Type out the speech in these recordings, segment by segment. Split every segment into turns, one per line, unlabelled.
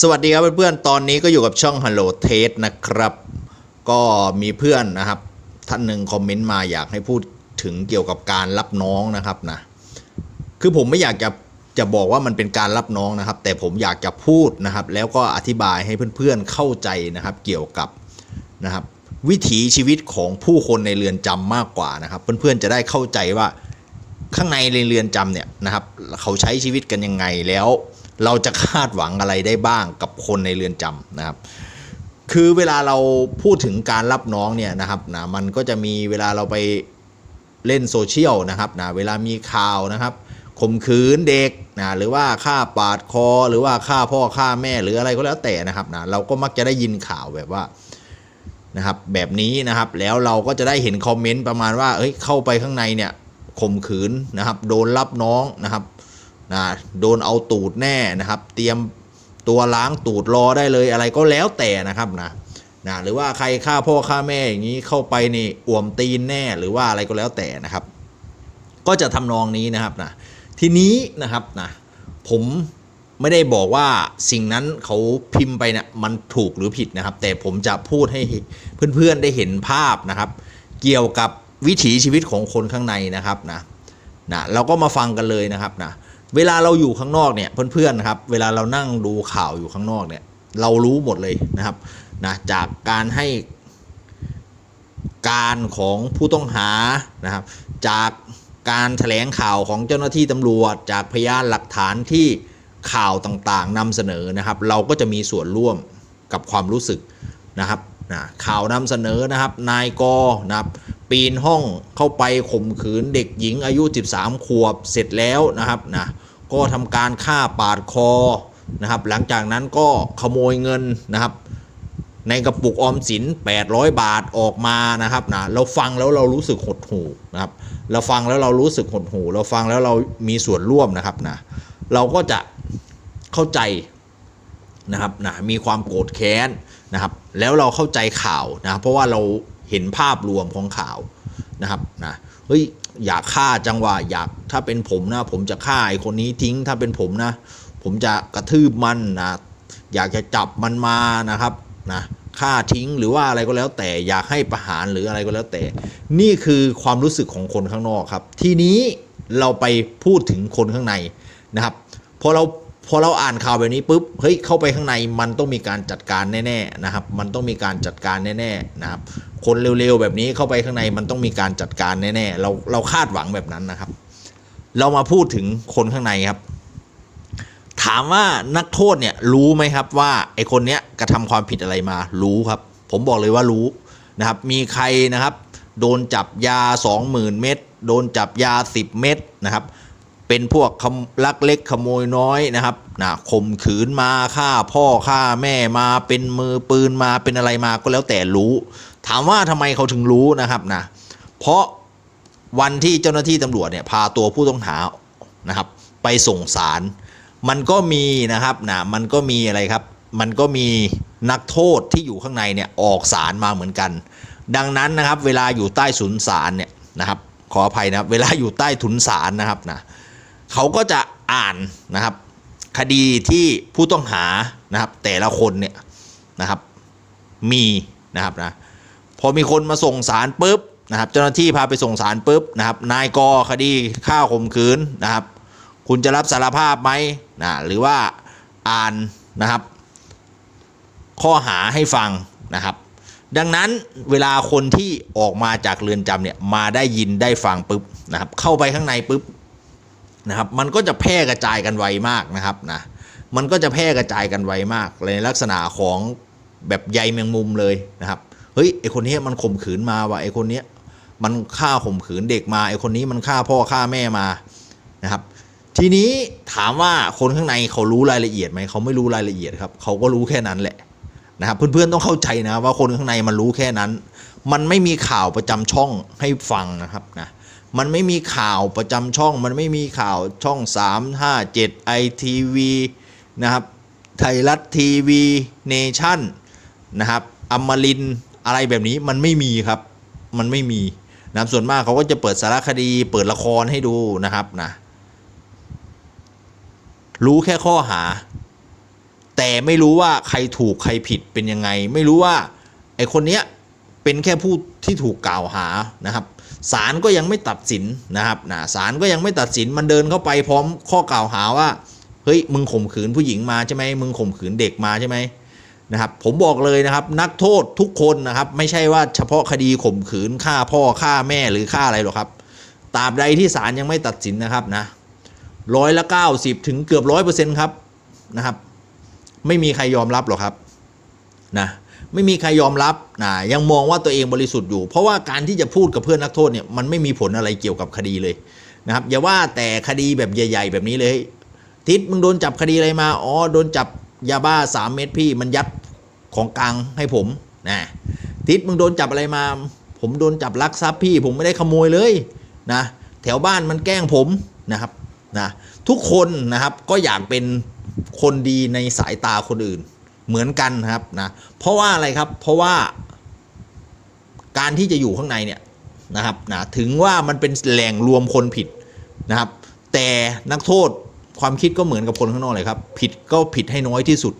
สวัสดีครับเพื่อนๆ ตอนนี้ก็อยู่กับช่อง Hello t a s t นะครับ ก็มีเพื่อนนะครับ ท่านหนึ่งคอมเมนต์มาอยากให้พูดถึงเกี่ยวกับการรับน้องนะครับนะ คือผมไม่อยากจะจะบอกว่ามันเป็นการรับน้องนะครับ แต่ผมอยากจะพูดนะครับ แล้วก็อธิบายให้เพื่อนๆเข้าใจนะครับ เกี่ยวกับนะครับ วิถีชีวิตของผู้คนในเรือนจำมากกว่านะครับ เพื่อนๆจะได้เข้าใจว่าข้างในเรือนจำเนี่ยนะครับ เขาใช้ชีวิตกันยังไงแล้ว เราจะคาดหวังอะไรได้บ้างกับคนในเรือนจำนะครับ คือเวลาเราพูดถึงการรับน้องเนี่ยนะครับนะมันก็จะมีเวลาเราไปเล่นโซเชียลนะครับนะเวลามีข่าวนะครับข่มขืนเด็กนะหรือว่าฆ่าปาดคอ หรือว่าฆ่าพ่อฆ่าแม่หรืออะไรก็แล้วแต่นะครับนะเราก็มักจะได้ยินข่าวแบบว่านะครับแบบนี้นะครับแล้วเราก็จะได้เห็นคอมเมนต์ประมาณว่าเอ้ยเข้าไปข้างในเนี่ยข่มขืนนะครับ โดนรับน้องนะครับ นะโดนเอาตูดแน่นะครับ เตรียมตัวล้างตูดรอได้เลยอะไรก็แล้วแต่นะครับนะนะหรือว่าใครฆ่าพ่อฆ่าแม่อย่างนี้เข้าไปนี่อ่วมตีนแน่หรือว่าอะไรก็แล้วแต่นะครับ ก็จะทำนองนี้นะครับนะทีนี้นะครับนะผมไม่ได้บอกว่าสิ่งนั้นเขาพิมพ์ไปเนี่ยมันถูกหรือผิดนะครับ แต่ผมจะพูดให้เพื่อนๆได้เห็นภาพนะครับ เกี่ยวกับวิถีชีวิตของคนข้างในนะครับนะนะเราก็มาฟังกันเลยนะครับนะ เวลาเราอยู่ข้างนอกเนี่ยเพื่อนๆนะครับเวลาเรานั่งดูข่าวอยู่ข้างนอกเนี่ยเรารู้หมดเลยนะครับนะจากการให้การของผู้ต้องหานะครับจากการแถลงข่าวของเจ้าหน้าที่ตำรวจ จากพยานหลักฐานที่ข่าวต่างๆนำเสนอนะครับ เราก็จะมีส่วนร่วมกับความรู้สึกนะครับนะข่าวนำเสนอนะครับนายกนะครับปีนห้องเข้าไปข่มขืนเด็กหญิงอายุ 13 ขวบเสร็จแล้วนะครับนะ ก็ทำการฆ่าปาดคอนะครับ หลังจากนั้นก็ขโมยเงินนะครับ ในกระปุกออมสิน 800 บาทออกมานะครับนะเราฟังแล้วเรารู้สึกหดหู่นะครับ เราฟังแล้วเรารู้สึกหดหู่เราฟังแล้วเรามีส่วนร่วมนะครับนะเราก็จะเข้าใจนะครับนะมีความโกรธแค้นนะครับ แล้วเราเข้าใจข่าวนะเพราะว่าเราเห็นภาพรวมของข่าวนะครับนะ ฮ้ยอยากฆ่าจังหวะอยากถ้าเป็นผมนะ ผมจะฆ่าไอ้คนนี้ทิ้งถ้าเป็นผมนะ ผมจะกระทืบมันนะอยากจะจับมันมานะครับนะฆ่าทิ้งหรือว่าอะไรก็แล้วแต่อยากให้ประหารหรืออะไรก็แล้วแต่ นี่คือความรู้สึกของคนข้างนอกครับ ทีนี้เราไปพูดถึงคนข้างในนะครับพอเราพอเราอ่านข่าวแบบนี้ปุ๊บเฮ้ยเข้าไปข้างในมันต้องมีการจัดการแน่ๆนะครับ มันต้องมีการจัดการแน่ๆนะครับ คนเร็วๆแบบนี้เข้าไปข้างในมันต้องมีการจัดการแน่ๆเราเราคาดหวังแบบนั้นนะครับ เรามาพูดถึงคนข้างในครับ ถามว่านักโทษเนี่ยรู้ไหมครับว่าไอคนเนี้ยกระทำความผิดอะไรมารู้ครับ ผมบอกเลยว่ารู้นะครับ มีใครนะครับ โดนจับยา 20,000 เม็ดโดนจับยา 10 เม็ดนะครับ เป็นพวกลักเล็กขโมยน้อยนะครับนะข่มขืนมาฆ่าพ่อฆ่าแม่มาเป็นมือปืนมาเป็นอะไรมาก็แล้วแต่รู้ ถามว่าทำไมเขาถึงรู้นะครับนะเพราะวันที่เจ้าหน้าที่ตำรวจเนี่ยพาตัวผู้ต้องหานะครับ ไปส่งศาลมันก็มีนะครับนะมันก็มีอะไรครับ มันก็มีนักโทษที่อยู่ข้างในเนี่ยออกสารมาเหมือนกัน ดังนั้นนะครับ เวลาอยู่ใต้ถุนศาลเนี่ยนะครับขออภัยนะเวลาอยู่ใต้ถุนศาลนะครับนะ เขาก็จะอ่านนะครับ คดีที่ผู้ต้องหานะครับ แต่ละคนเนี่ยนะครับ มีนะครับนะพอมีคนมาส่งสารปุ๊บนะครับ เจ้าหน้าที่พาไปส่งสารปุ๊บนะครับ นายกอคดีฆ่าข่มขืนนะครับ คุณจะรับสารภาพไหมนะหรือว่าอ่านนะครับ ข้อหาให้ฟังนะครับ ดังนั้นเวลาคนที่ออกมาจากเรือนจำเนี่ยมาได้ยินได้ฟังปุ๊บนะครับ เข้าไปข้างในปุ๊บ นะครับ มันก็จะแพร่กระจายกันไวมากนะครับนะ มันก็จะแพร่กระจายกันไวมากในลักษณะของแบบใยแมงมุมเลยนะครับ เฮ้ยไอคนนี้มันข่มขืนมาว่ะไอคนนี้มันฆ่าข่มขืนเด็กมาไอคนนี้มันฆ่าพ่อฆ่าแม่มานะครับ ทีนี้ถามว่าคนข้างในเขารู้รายละเอียดไหมเขาไม่รู้รายละเอียดครับเขาก็รู้แค่นั้นแหละนะครับ เพื่อนๆต้องเข้าใจนะว่าคนข้างในมันรู้แค่นั้น มันไม่มีข่าวประจำช่องให้ฟังนะครับนะ มันไม่มีข่าวประจำช่อง มันไม่มีข่าวช่อง 3 5 7 ITV นะครับไทยรัฐทีวีเนชั่นนะครับอมรินอะไรแบบนี้มันไม่มีครับ มันไม่มีนะครับส่วนมากเขาก็จะเปิดสารคดี เปิดละครให้ดูนะครับนะรู้แค่ข้อหา แต่ไม่รู้ว่าใครถูกใครผิดเป็นยังไง ไม่รู้ว่าไอคนเนี้ยเป็นแค่ผู้ที่ถูกกล่าวหานะครับ ศาลก็ยังไม่ตัดสินนะครับนะศาลก็ยังไม่ตัดสินมันเดินเข้าไปพร้อมข้อกล่าวหาว่าเฮ้ยมึงข่มขืนผู้หญิงมาใช่ไหมมึงข่มขืนเด็กมาใช่ไหมนะครับผมบอกเลยนะครับนักโทษทุกคนนะครับไม่ใช่ว่าเฉพาะคดีข่มขืนฆ่าพ่อฆ่าแม่หรือฆ่าอะไรหรอกครับตราบใดที่ศาลยังไม่ตัดสินนะครับนะร้อยละเก้าสิบถึงเกือบร้อยเปอร์เซ็นต์ครับนะครับ ไม่มีใครยอมรับหรอกครับนะ ไม่มีใครยอมรับนะยังมองว่าตัวเองบริสุทธิ์อยู่ เพราะว่าการที่จะพูดกับเพื่อนนักโทษเนี่ยมันไม่มีผลอะไรเกี่ยวกับคดีเลยนะครับอย่าว่าแต่คดีแบบใหญ่ ๆ แบบนี้เลย ทิศมึงโดนจับคดีอะไรมาอ๋อโดนจับยาบ้าสามเม็ดพี่มันยัดของกลางให้ผมนะทิศมึงโดนจับอะไรมา ผมโดนจับลักทรัพย์พี่ ผมไม่ได้ขโมยเลยนะแถวบ้านมันแกล้งผมนะครับนะทุกคนนะครับก็อยากเป็นคนดีในสายตาคนอื่น เหมือนกันครับนะเพราะว่าอะไรครับเพราะว่าการที่จะอยู่ข้างในเนี่ยนะครับนะถึงว่ามันเป็นแหล่งรวมคนผิดนะครับ แต่นักโทษความคิดก็เหมือนกับคนข้างนอกเลยครับ ผิดก็ผิดให้น้อยที่สุด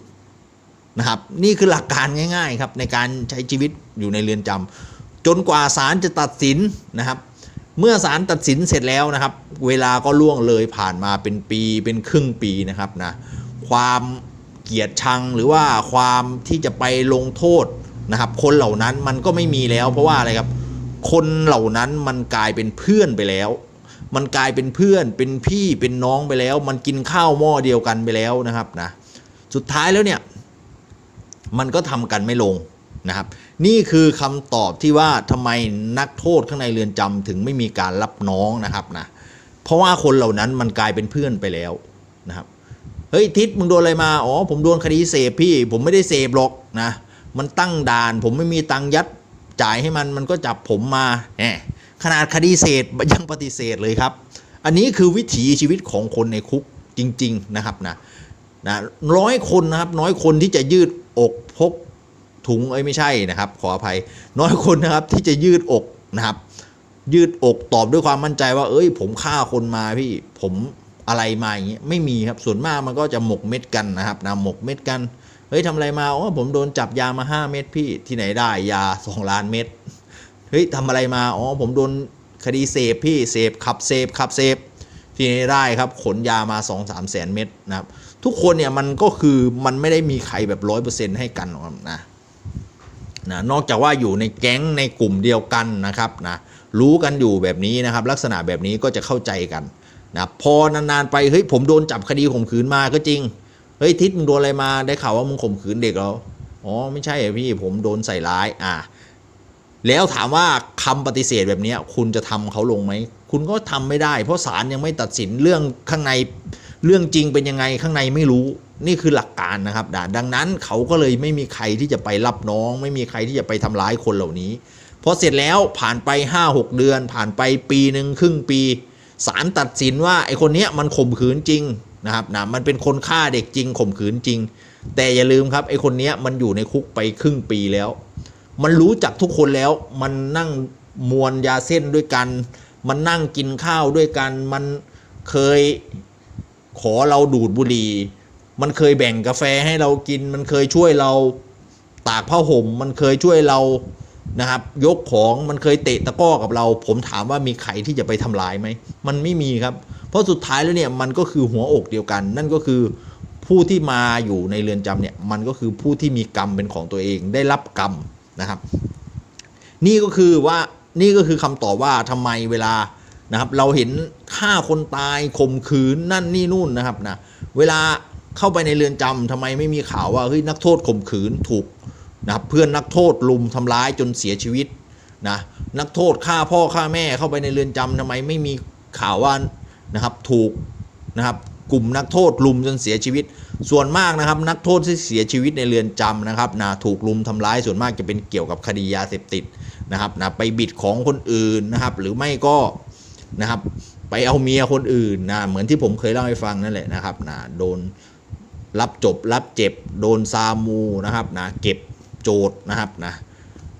นะครับ นี่คือหลักการง่าย ๆ ครับ ในการใช้ชีวิตอยู่ในเรือนจำจนกว่าศาลจะตัดสินนะครับ เมื่อศาลตัดสินเสร็จแล้วนะครับ เวลาก็ล่วงเลยผ่านมาเป็นปีเป็นครึ่งปีนะครับนะความ เกียดชังหรือว่าความที่จะไปลงโทษนะครับ คนเหล่านั้นมันก็ไม่มีแล้ว เพราะว่าอะไรครับ คนเหล่านั้นมันกลายเป็นเพื่อนไปแล้ว มันกลายเป็นเพื่อนเป็นพี่เป็นน้องไปแล้ว มันกินข้าวหม้อเดียวกันไปแล้วนะครับนะสุดท้ายแล้วเนี่ยมันก็ทำกันไม่ลงนะครับ นี่คือคำตอบที่ว่าทำไมนักโทษข้างในเรือนจำถึงไม่มีการรับน้องนะครับนะเพราะว่าคนเหล่านั้นมันกลายเป็นเพื่อนไปแล้วนะครับ เฮ้ยทิศมึงโดนอะไรมา อ๋อผมโดนคดีเสพพี่ ผมไม่ได้เสพหรอกนะ มันตั้งด่าน ผมไม่มีตังยัดจ่ายให้มันมันก็จับผมมาแหมขนาดคดีเสพยังปฏิเสธเลยครับ อันนี้คือวิถีชีวิตของคนในคุกจริง ๆนะครับนะนะร้อยคนนะครับ น้อยคนที่จะยืดอกพกถุงเอ้ยไม่ใช่นะครับ ขออภัย น้อยคนนะครับที่จะยืดอกนะครับ ยืดอกตอบด้วยความมั่นใจว่า เอ้ย ผมฆ่าคนมาพี่ผม อะไรมาอย่างเงี้ยไม่มีครับส่วนมากมันก็จะหมกเม็ดกันนะครับนะหมกเม็ดกันเฮ้ยทำอะไรมาอ๋อผมโดนจับยามาห้าเม็ดพี่ที่ไหนได้ยาสองล้านเม็ดเฮ้ยทำอะไรมาอ๋อผมโดนคดีเสพพี่เสพขับเสพขับเสพที่ไหนได้ครับขนยามา 2 3แสนเม็ดนะครับทุกคนเนี่ยมันก็คือมันไม่ได้มีใครแบบร้อยเปอร์เซ็นต์ให้กันหรอกนะนะนอกจากว่าอยู่ในแก๊งในกลุ่มเดียวกันนะครับนะรู้กันอยู่แบบนี้นะครับ ลักษณะแบบนี้ก็จะเข้าใจกัน นะพอนานๆไปเฮ้ยผมโดนจับคดีข่มขืนมาก็จริงเฮ้ยทิศมึงโดนอะไรมาได้ข่าวว่ามึงข่มขืนเด็กเหรออ๋อไม่ใช่พี่ผมโดนใส่ร้ายอ่าแล้วถามว่าคำปฏิเสธแบบนี้คุณจะทำเขาลงไหม คุณก็ทำไม่ได้ เพราะศาลยังไม่ตัดสินเรื่องข้างในเรื่องจริงเป็นยังไงข้างในไม่รู้นี่คือหลักการนะครับดดังนั้นเขาก็เลยไม่มีใครที่จะไปรับน้อง ไม่มีใครที่จะไปทำร้ายคนเหล่านี้พอเสร็จแล้วผ่านไป 5-6 เดือน ผ่านไปปีหนึ่งครึ่งปี ศาลตัดสินว่าไอ้คนนี้มันข่มขืนจริงนะครับนะมันเป็นคนฆ่าเด็กจริงข่มขืนจริง แต่อย่าลืมครับไอ้คนนี้มันอยู่ในคุกไปครึ่งปีแล้ว มันรู้จักทุกคนแล้ว มันนั่งมวนยาเส้นด้วยกัน มันนั่งกินข้าวด้วยกัน มันเคยขอเราดูดบุหรี่ มันเคยแบ่งกาแฟให้เรากิน มันเคยช่วยเราตากผ้าห่ม มันเคยช่วยเรา นะครับยกของมันเคยเตะตะก้อกับเรา ผมถามว่ามีใครที่จะไปทำร้ายไหมมันไม่มีครับ เพราะสุดท้ายแล้วเนี่ยมันก็คือหัวอกเดียวกัน นั่นก็คือผู้ที่มาอยู่ในเรือนจำเนี่ยมันก็คือผู้ที่มีกรรมเป็นของตัวเองได้รับกรรมนะครับ นี่ก็คือว่านี่ก็คือคำตอบว่าทำไมเวลานะครับ เราเห็นฆ่าคนตายข่มขืนนั่นนี่นู่นนะครับนะเวลาเข้าไปในเรือนจำทำไมไม่มีข่าวว่าเฮ้ยนักโทษข่มขืนถูก นะครับเพื่อนนักโทษลุมทำร้ายจนเสียชีวิตนะนักโทษฆ่าพ่อฆ่าแม่เข้าไปในเรือนจำทำไมไม่มีข่าวว่านะครับถูกนะครับกลุ่มนักโทษลุมจนเสียชีวิต ส่วนมากนะครับนักโทษที่เสียชีวิตในเรือนจำนะครับนะถูกลุมทำร้ายส่วนมากจะเป็นเกี่ยวกับคดียาเสพติดนะครับนะไปบิดของคนอื่นนะครับ หรือไม่ก็นะครับไปเอาเมียคนอื่นนะเหมือนที่ผมเคยเล่าให้ฟังนั่นแหละนะครับนะโดนรับจบรับเจ็บโดนซามูนะครับนะเก็บ โจทย์นะครับนะ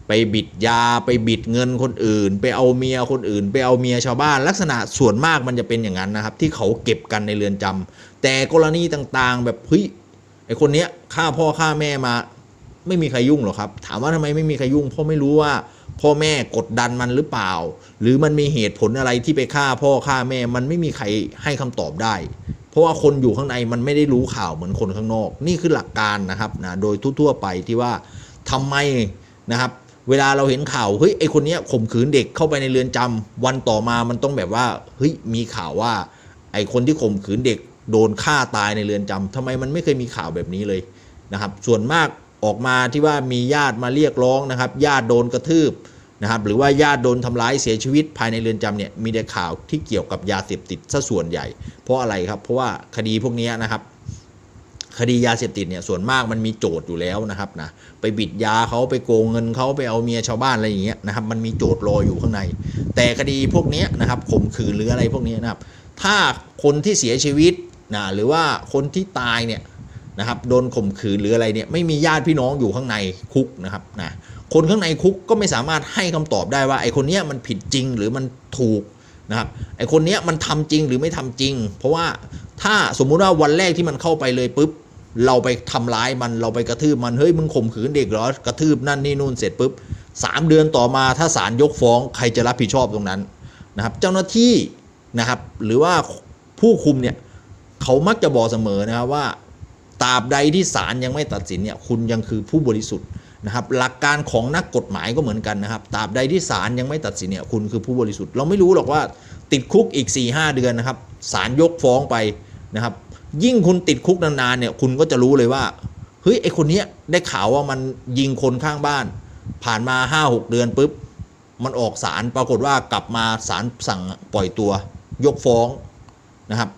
ไปบิดยาไปบิดเงินคนอื่น ไปเอาเมียคนอื่น ไปเอาเมียชาวบ้าน ลักษณะส่วนมากมันจะเป็นอย่างนั้นนะครับ ที่เขาเก็บกันในเรือนจำแต่กรณีต่างๆ แบบเฮ้ยไอ้คนเนี้ยฆ่าพ่อฆ่าแม่มา ไม่มีใครยุ่งหรอกครับ ถามว่าทำไมไม่มีใครยุ่งเพราะไม่รู้ว่าพ่อแม่กดดันมันหรือเปล่า หรือมันมีเหตุผลอะไรที่ไปฆ่าพ่อฆ่าแม่มันไม่มีใครให้คำตอบได้ เพราะว่าคนอยู่ข้างในมันไม่ได้รู้ข่าวเหมือนคนข้างนอก นี่คือหลักการนะครับนะโดยทั่วๆไปที่ว่า ทำไมนะครับ เวลาเราเห็นข่าวเฮ้ยไอคนเนี้ยข่มขืนเด็กเข้าไปในเรือนจำวันต่อมามันต้องแบบว่าเฮ้ยมีข่าวว่า ไอคนที่ข่มขืนเด็กโดนฆ่าตายในเรือนจำทำไมมันไม่เคยมีข่าวแบบนี้เลยนะครับ ส่วนมากออกมาที่ว่ามีญาติมาเรียกร้องนะครับ ญาติโดนกระทืบนะครับ หรือว่าญาติโดนทำร้ายเสียชีวิตภายในเรือนจำเนี่ยมีแต่ข่าวที่เกี่ยวกับยาเสพติดซะส่วนใหญ่ เพราะอะไรครับ เพราะว่าคดีพวกนี้นะครับ คดียาเสพติดเนี่ยส่วนมากมันมีโจทย์อยู่แล้วนะครับนะไปบิดยาเขาไปโกงเงินเขาไปเอาเมียชาวบ้านอะไรอย่างเงี้ยนะครับมันมีโจทย์รออยู่ข้างใน แต่คดีพวกนี้นะครับข่มขืนหรืออะไรพวกนี้นะครับ ถ้าคนที่เสียชีวิตนะหรือว่าคนที่ตายเนี่ยนะครับโดนข่มขืนหรืออะไรเนี่ยไม่มีญาติพี่น้องอยู่ข้างในคุกนะครับนะคนข้างในคุกก็ไม่สามารถให้คำตอบได้ว่าไอคนเนี้ยมันผิดจริงหรือมันถูกนะครับไอคนเนี้ยมันทำจริงหรือไม่ทำจริง เพราะว่าถ้าสมมุติว่าวันแรกที่มันเข้าไปเลยปุ๊บ เราไปทำร้ายมันเราไปกระทืบมันเฮ้ยมึงข่มขืนเด็กเหรอกระทืบนั่นนี่นู่นเสร็จปุ๊บสามเดือนต่อมาถ้าศาลยกฟ้องใครจะรับผิดชอบตรงนั้นนะครับเจ้าหน้าที่นะครับหรือว่าผู้คุมเนี่ยเขามักจะบอกเสมอนะครับว่าตราบใดที่ศาลยังไม่ตัดสินเนี่ยคุณยังคือผู้บริสุทธิ์นะครับหลักการของนักกฎหมายก็เหมือนกันนะครับตราบใดที่ศาลยังไม่ตัดสินเนี่ยคุณคือผู้บริสุทธิ์เราไม่รู้หรอกว่าติดคุกอีก4-5 เดือนนะครับศาลยกฟ้องไปนะครับ ยิ่งคุณติดคุกนานๆเนี่ยคุณก็จะรู้เลยว่าเฮ้ยไอคนเนี้ยได้ข่าวว่ามันยิงคนข้างบ้าน ผ่านมาห้าหกเดือนปุ๊บมันออกสารปรากฏว่ากลับมาสารสั่งปล่อยตัวยกฟ้องนะครับ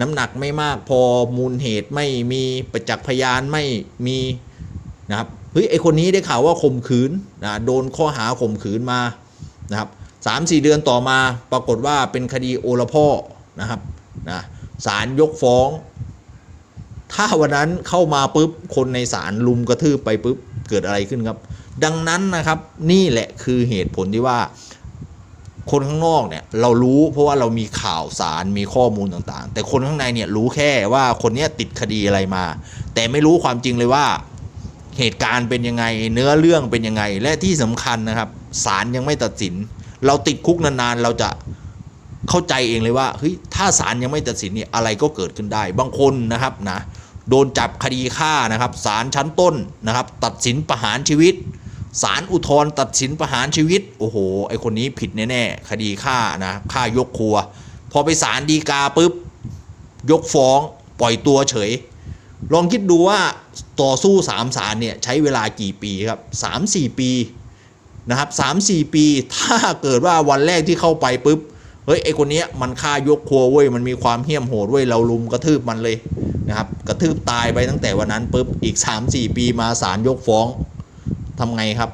น้ำหนักไม่มากพอมูลเหตุไม่มีประจักษ์พยานไม่มีนะครับเฮ้ยไอคนนี้ได้ข่าวว่าข่มขืนนะโดนข้อหาข่มขืนมานะครับสามสี่เดือนต่อมาปรากฏว่าเป็นคดีโอละพ่อนะครับนะ ศาลยกฟ้อง ถ้าวันนั้นเข้ามาปุ๊บคนในศาลลุมกระทืบไปปุ๊บเกิดอะไรขึ้นครับ ดังนั้นนะครับนี่แหละคือเหตุผลที่ว่า คนข้างนอกเนี่ยเรารู้เพราะว่าเรามีข่าวสารมีข้อมูลต่างๆ แต่คนข้างในเนี่ยรู้แค่ว่าคนนี้ติดคดีอะไรมา แต่ไม่รู้ความจริงเลยว่าเหตุการณ์เป็นยังไงเนื้อเรื่องเป็นยังไง และที่สำคัญนะครับศาลยังไม่ตัดสิน เราติดคุกนานๆ เราจะ เข้าใจเองเลยว่าเฮ้ยถ้าศาลยังไม่ตัดสินเนี่ยอะไรก็เกิดขึ้นได้ บางคนนะครับนะโดนจับคดีฆ่านะครับศาลชั้นต้นนะครับ ตัดสินประหารชีวิตศาลอุทธร์ตัดสินประหารชีวิต โอ้โหไอคนนี้ผิดแน่ๆคดีฆ่านะฆ่ายกครัว พอไปศาลฎีกาปุ๊บยกฟ้องปล่อยตัวเฉย ลองคิดดูว่าต่อสู้สามศาลเนี่ยใช้เวลากี่ปีครับสามสี่ปีนะครับสามสี่ปี ถ้าเกิดว่าวันแรกที่เข้าไปปุ๊บ เฮ้ยไอคนเนี้ยมันฆ่ายกครัวเว้ยมันมีความเหี้ยมโหดเว้ยเราลุมกระทืบมันเลยนะครับกระทืบตายไปตั้งแต่วันนั้นปุ๊บอีก 3-4 ปีมาศาลยกฟ้องทำไงครับ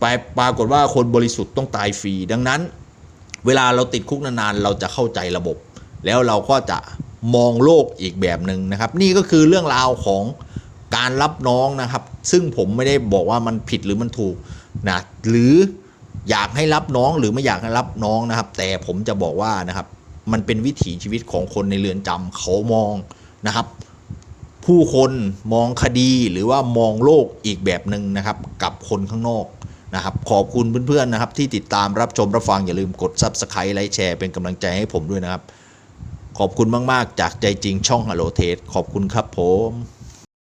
ไปปรากฏว่าคนบริสุทธิ์ต้องตายฟรีดังนั้น เวลาเราติดคุกนานๆ เราจะเข้าใจระบบ แล้วเราก็จะมองโลกอีกแบบหนึ่งนะครับ นี่ก็คือเรื่องราวของการรับน้องนะครับ ซึ่งผมไม่ได้บอกว่ามันผิดหรือมันถูกนะหรือ อยากให้รับน้องหรือไม่อยากให้รับน้องนะครับ แต่ผมจะบอกว่านะครับ มันเป็นวิถีชีวิตของคนในเรือนจำเขามองนะครับ ผู้คนมองคดีหรือว่ามองโลกอีกแบบหนึ่งนะครับ กับคนข้างนอกนะครับ ขอบคุณเพื่อนๆนะครับ ที่ติดตามรับชมรับฟังอย่าลืมกด Subscribe ไลค์แชร์เป็นกำลังใจให้ผมด้วยนะครับ ขอบคุณมากๆ จากใจจริงช่อง Hello t a s t ขอบคุณครับผม